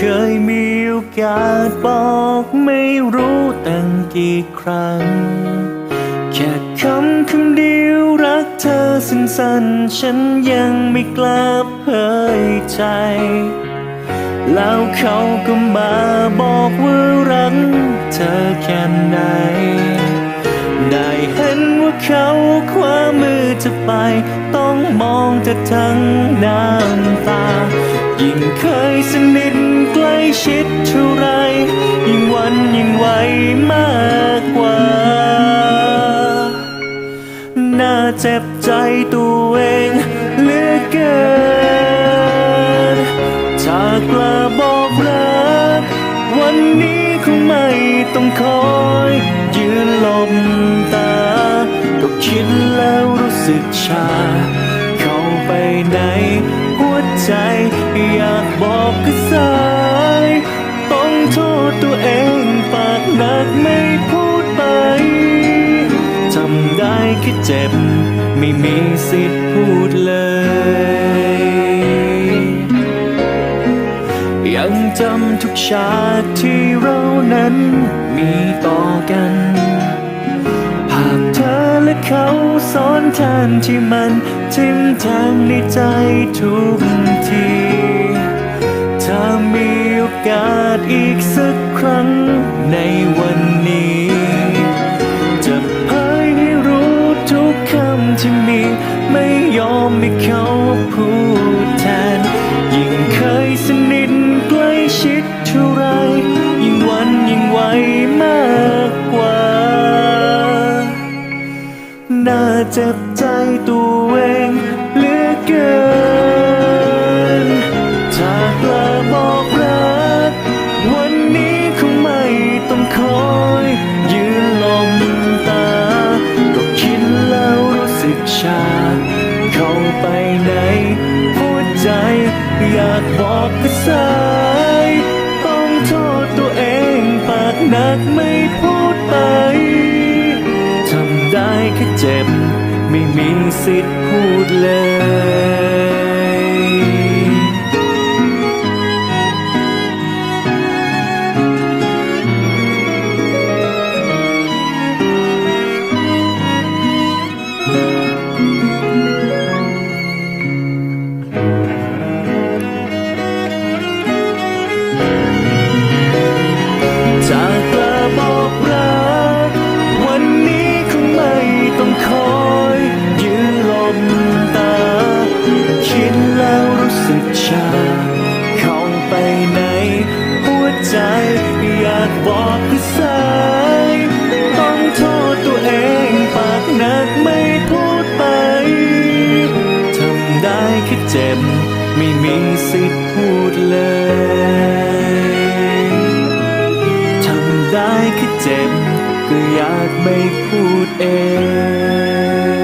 เคยมีโอกาสบอกไม่รู้ตั้งกี่ครั้ง แค่คำคำเดียวรักเธอสั้นๆ ฉันยังไม่กล้าเผยใจ แล้วเขาก็มาบอกว่ารักเธอแค่ไหน ได้เห็นว่าเขาคว้ามือจะไป ต้องมองเธอทั้งน้ำ เจ็บใจตัวเองเหลือเกินถ้ากลาบอกรักวันนี้คงไม่ต้องคอยยืนหลบตา ก็คิดแล้วรู้สึกชา เข้าไปในหัวใจ อยากบอกก็สายต้องโทษตัวเองปากหนักไม่พูดไป ทำได้แค่เจ็บ ไม่มีสิทธิ์พูดเลย ยังจำทุกฉากที่เรานั้นมีต่อกันภาพเธอและเขาซ้อนแทนที่มันทิ่มแทงในใจทุกทีถ้ามีโอกาสอีกสักครั้งในวั ที่มีไม่ยอมให้เขาพูดแทน ยิ่งเคยสนิทใกล้ชิดเท่าไร ยิ่งวันยิ่งไวมากกว่า น่าเจ็บใจตัวเองเหลือเกิน ชา เข้าไปในหัวใจ อยากบอกก็สายต้องโทษตัวเองปากหนักไม่พูดไปทำได้แค่เจ็บ ไม่มีสิทธิ์พูดเลย คิดแล้วรู้สึกชาเข้าไปในหัวใจ อยากบอกก็สายต้องโทษตัวเองปากหนักไม่พูดไปทำได้แค่เจ็บ ไม่มีสิทธิ์พูดเลยทำได้แค่เจ็บ ก็อยากไม่พูดเอง